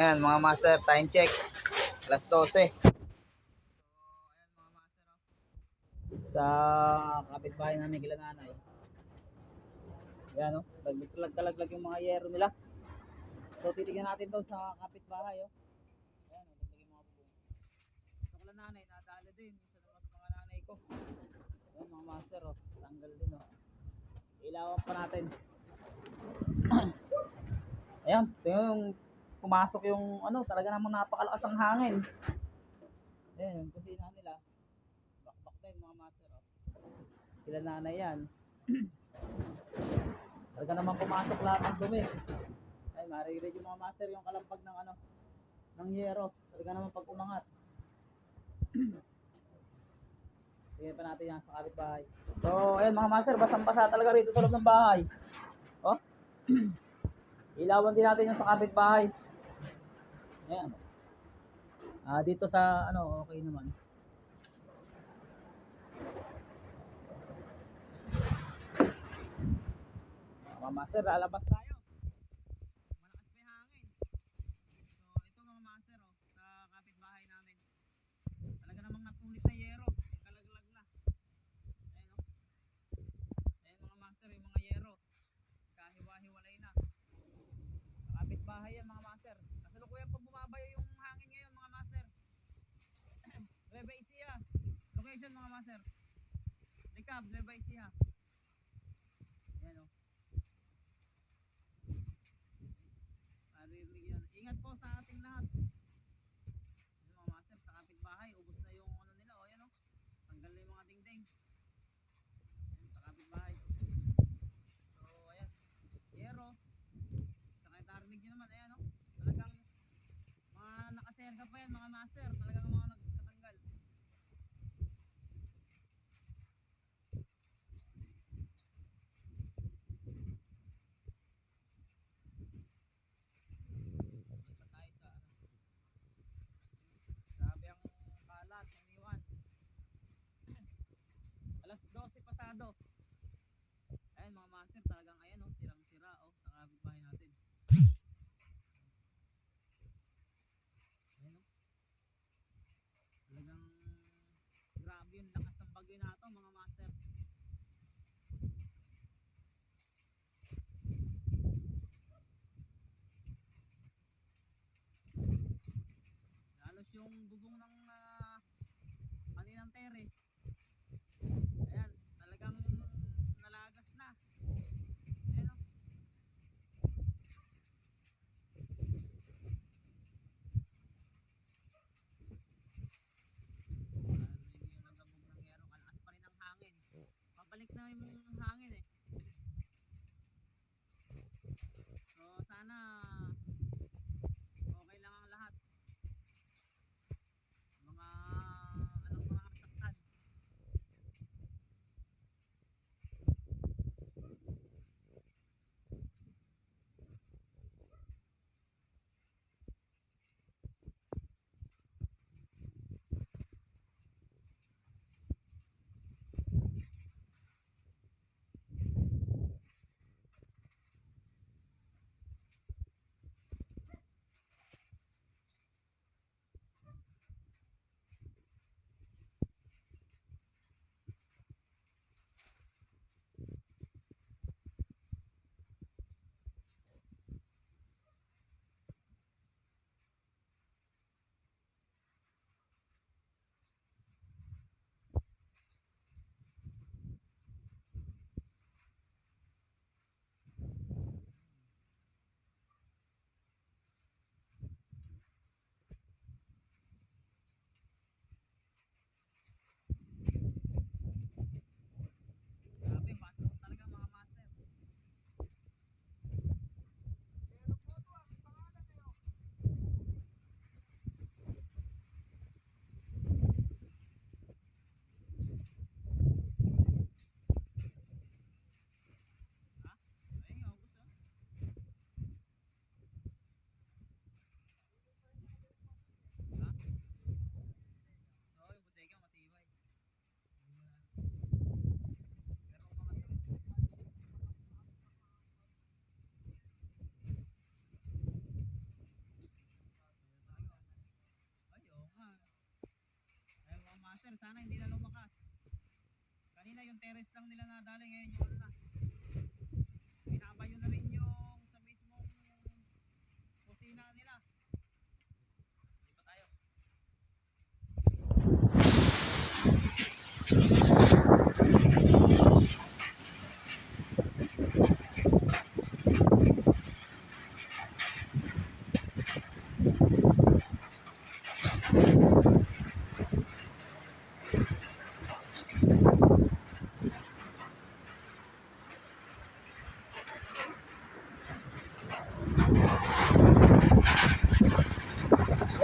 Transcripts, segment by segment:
Ayan mga master, time check. Alas 12. Sa kapitbahay namin kila nanay. Ayan o, oh, kalaglag yung mga yero nila. So titignan natin doon sa kapitbahay oh. Ayan o, oh, yung mga bubong. Ito kala nanay, nadali din. Sa mga nanay ko. Ayan mga master oh, tanggal din oh. Ilawan pa natin. Ayan, ito yung pumasok yung ano, talaga namang napakalakas ang hangin. Ayan, yung kusina nila. Bakbak din mga master. Oh. Sila nanay yan. talaga namang pumasok lahat ng dumi. Ay, maririnig yung mga master yung kalampag ng ano, ng yero. Talaga namang pag umangat. Tingnan pa natin yan sa kapitbahay. So, ayan mga master, basang-basa talaga rito sa loob ng bahay. Oh. Ilawan din natin yung sa kapitbahay. Ayan. Ah, dito sa ano, okay naman. Mga master, lalabas tayo. Malakas pa yung hangin. So, ito mga master, oh, sa kapitbahay namin. Talaga namang napunit na yero. Kalaglag na. Ayan, oh. Ayan mga master, yung mga yero. Kahiwa-hiwalay na. Kapitbahay yan mga master. Kasalukuyan pa bumabaya yung hangin ngayon mga master. Nueva Ecija. Location mga master. Likab, Nueva Ecija. Ayan o. Maririnig yan. Ingat po sa ating lahat. Ayan, mga master, sa kapitbahay, ubos na yung ano nila. O, ayan o. Tanggal na yung mga dingding. Ayan, sa kapitbahay. So, ayan. Yero. Saka narinig nyo naman, ayan o. Talagang mga nakaserga pa yan, mga master. Talagang sana hindi na lumakas. Kanina yung terrace lang nila nadali, ngayon yung ano na. Binabayo na rin yung sa mismong kusina nila. Hindi pa tayo.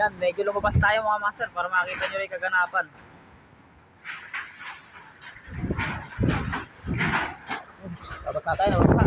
Yan, medyo lumabas tayo mga master para makita nyo rin kaganapan. Labas na tayo, labas na.